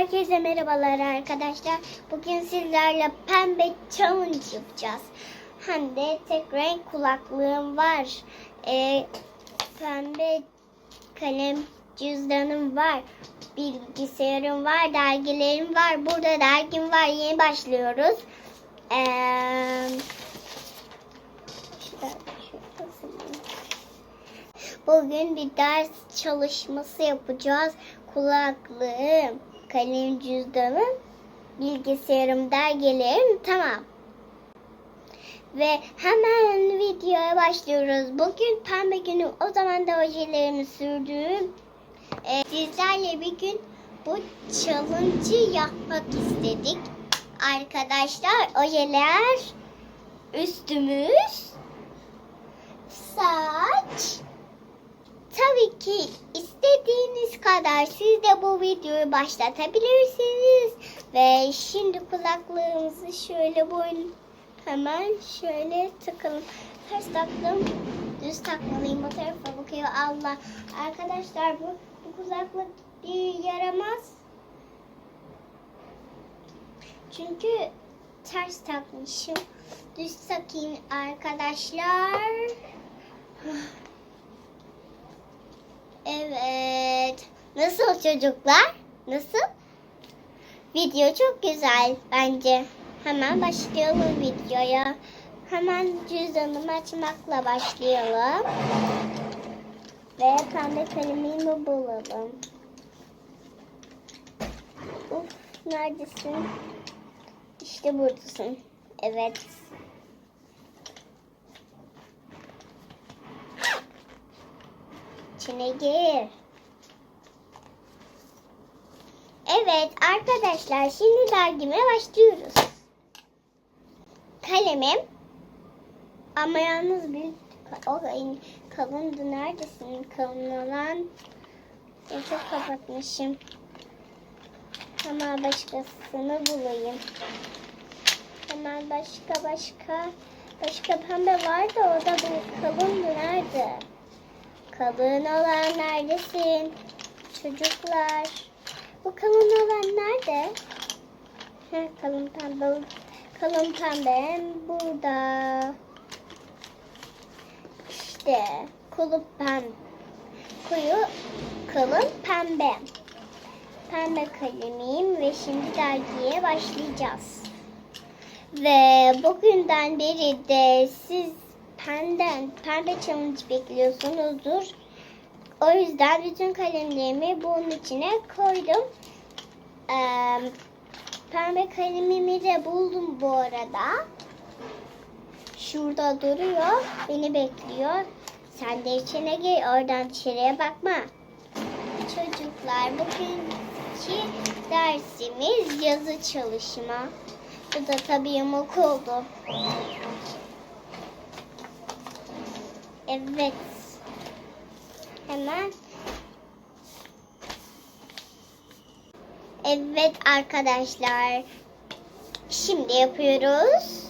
Herkese merhabalar arkadaşlar. Bugün sizlerle pembe challenge yapacağız. Hem de tek renk kulaklığım var. Ee, pembe kalem cüzdanım var. Bilgisayarım var, dergilerim var. Burada dergim var. Yeni başlıyoruz. Sileyim. Bugün bir ders çalışması yapacağız. Kulaklığım, kalem cüzdanım, bilgisayarım, dergilerim tamam. Ve hemen videoya başlıyoruz. Bugün pembe günü o zaman da ojelerimi sürdüm. Ee, sizlerle bir gün bu challenge'ı yapmak istedik. Arkadaşlar ojeler, üstümüz, saç, Tabii ki kadar siz de bu videoyu başlatabilirsiniz. Ve şimdi kulaklığımızı şöyle boyun hemen şöyle takalım. Ters taktım. Düz takmalıyım. Bu tarafa bakıyor. Allah. Arkadaşlar bu, bu kulaklık yaramaz. Çünkü ters takmışım. Düz takayım arkadaşlar. Evet. Nasıl çocuklar? Nasıl? Video çok güzel bence. Hemen başlayalım videoya. Hemen cüzdanımı açmakla başlayalım. Ve pembe kalemimi bulalım. Uf, neredesin? İşte buradasın. Evet. İçine gir. Evet arkadaşlar şimdi dergime başlıyoruz. Kalemim. Ama yalnız bir o kalındı neredesin kalın olan? Çok kapatmışım. Hemen başkasını bulayım. Hemen başka başka başka pembe var da o da bir kalındı nerede? Kalın olan neredesin? Çocuklar. Bu kalın olan nerede? Heh, kalın pembe. Kalın pembe burada. İşte kulu pembe. Koyu kalın pembe. Pembe kalemim ve şimdi dergiye başlayacağız. Ve bugünden beri de siz pemben, pembe challenge bekliyorsunuzdur. O yüzden bütün kalemlerimi bunun içine koydum. Ee, pembe kalemimi de buldum bu arada. Şurada duruyor. Beni bekliyor. Sen de içine gir. Oradan dışarıya bakma. Çocuklar bugünkü dersimiz yazı çalışma. Bu da tabii yamuk oldu. Evet. Hemen. Evet arkadaşlar. Şimdi yapıyoruz.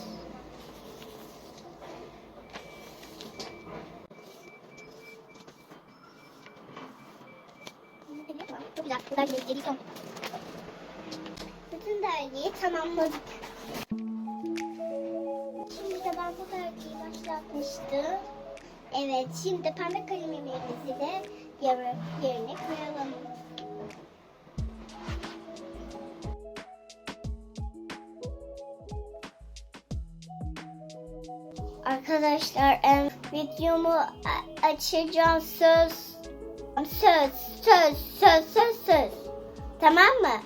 Çok güzel. Bu dergiyi izledik son. Bütün dergiyi tamamladık. Şimdi de ben bu dergiyi başlatmıştım. Evet, şimdi pembe kalemimizi de yer- yerine koyalım. Arkadaşlar, em, videomu açacağım söz. Söz, söz, söz, söz, söz. Tamam mı?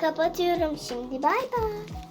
Kapatıyorum şimdi. Bay bay.